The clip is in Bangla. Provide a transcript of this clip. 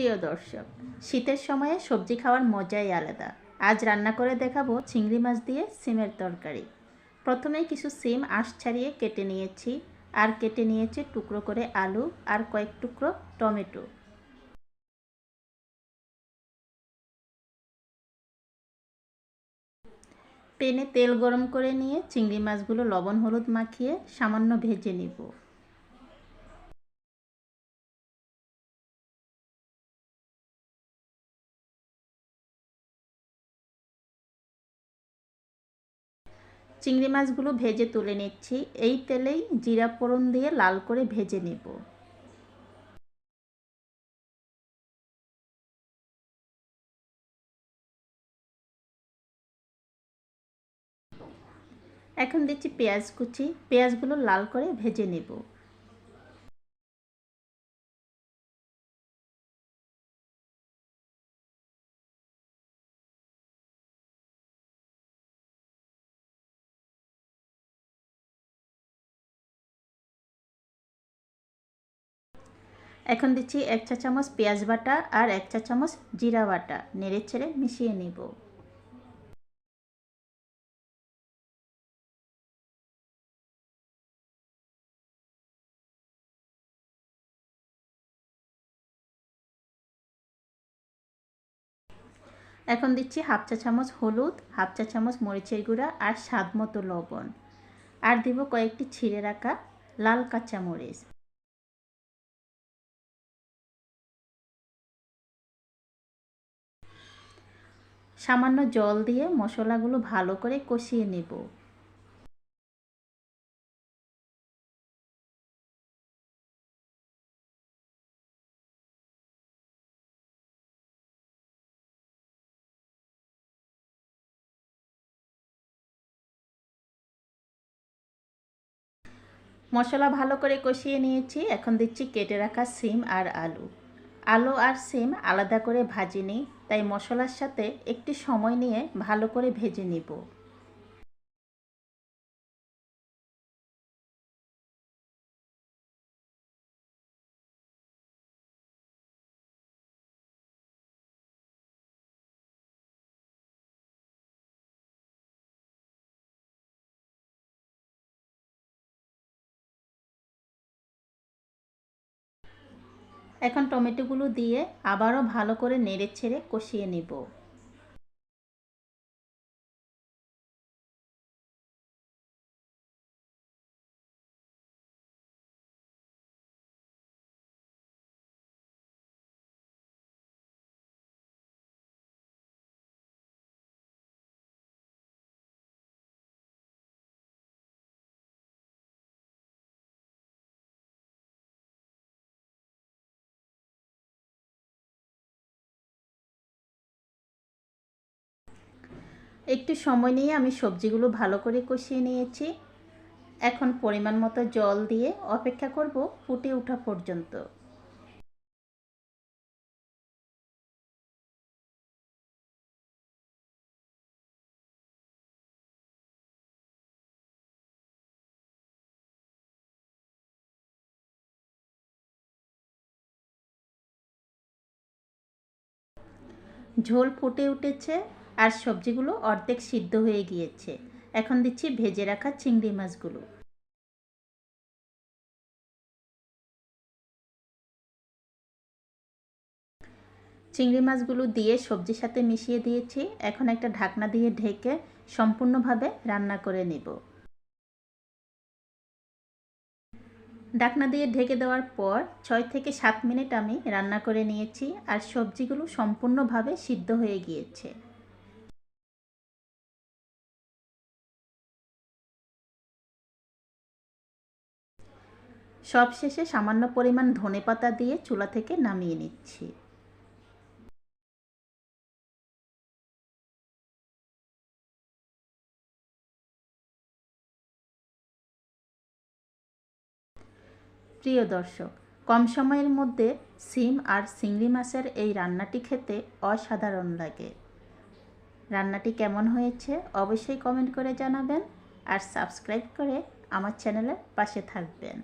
প্রিয় দর্শক, শীতের সময়ে সবজি খাওয়ার মজাই আলাদা। আজ রান্না করে দেখাবো চিংড়ি মাছ দিয়ে সিমের তরকারি। প্রথমে কিছু সিম আঁশ ছাড়িয়ে কেটে নিয়েছি আর কেটে নিয়েছি টুকরো করে আলু আর কয়েক টুকরো টমেটো। পেনে তেল গরম করে নিয়ে চিংড়ি মাছগুলো লবণ হলুদ মাখিয়ে সামান্য ভেজে নিব। চিংড়ি মাছগুলো ভেজে তুলে নিচ্ছি। এই তেলেই জিরা ফোড়ন দিয়ে লাল করে ভেজে নেব। এখন দিচ্ছি পেঁয়াজ কুচি। পেঁয়াজগুলো লাল করে ভেজে নেব। এখন দিচ্ছি এক চা চামচ পেঁয়াজ বাটা আর এক চা চামচ জিরা বাটা। নেড়ে ছেড়ে মিশিয়ে নিব। এখন দিচ্ছি হাফ চা চামচ হলুদ, হাফ চা চামচ মরিচের গুঁড়া আর স্বাদ মতো লবণ। আর দিব কয়েকটি ছিঁড়ে রাখা লাল কাঁচা সামান্য জল দিয়ে মশলাগুলো ভালো করে কষিয়ে নেব। মশলা ভালো করে কষিয়ে নিয়েছি। এখন দিচ্ছি কেটে রাখা সিম আর আলু। আলু আর সিম আলাদা করে ভাজিনি তাই মশলার সাথে একটি সময় নিয়ে ভালো করে ভেজে নিব। এখন টমেটোগুলো দিয়ে আবারও ভালো করে নেড়ে ছেড়ে কষিয়ে নেব। একটু সময় নিয়ে আমি সবজিগুলো ভালো করে কষিয়ে নিয়েছি। এখন পরিমাণ মতো জল দিয়ে অপেক্ষা করব ফুটে ওঠা পর্যন্ত। ঝোল ফুটে উঠেছে। আর সবজিগুলো অর্ধেক সিদ্ধ হয়ে গিয়েছে। এখন দিচ্ছি ভেজে রাখা চিংড়ি মাছগুলো। চিংড়ি মাছগুলো দিয়ে সবজির সাথে মিশিয়ে দিয়েছি। এখন একটা ঢাকনা দিয়ে ঢেকে সম্পূর্ণভাবে রান্না করে নেব। ঢাকনা দিয়ে ঢেকে দেওয়ার পর ছয় থেকে সাত মিনিট আমি রান্না করে নিয়েছি আর সবজিগুলো সম্পূর্ণভাবে সিদ্ধ হয়ে গিয়েছে। সব শেষে সামান্য পরিমাণ ধনে পাতা দিয়ে চুলা থেকে নামিয়ে নিচ্ছি। প্রিয় দর্শক, কম সময়ের মধ্যে সিম আর চিংড়ি মাছের এই রান্নাটি খেতে অসাধারণ লাগে। রান্নাটি কেমন হয়েছে অবশ্যই কমেন্ট করে জানাবেন আর সাবস্ক্রাইব করে আমার চ্যানেলের পাশে থাকবেন।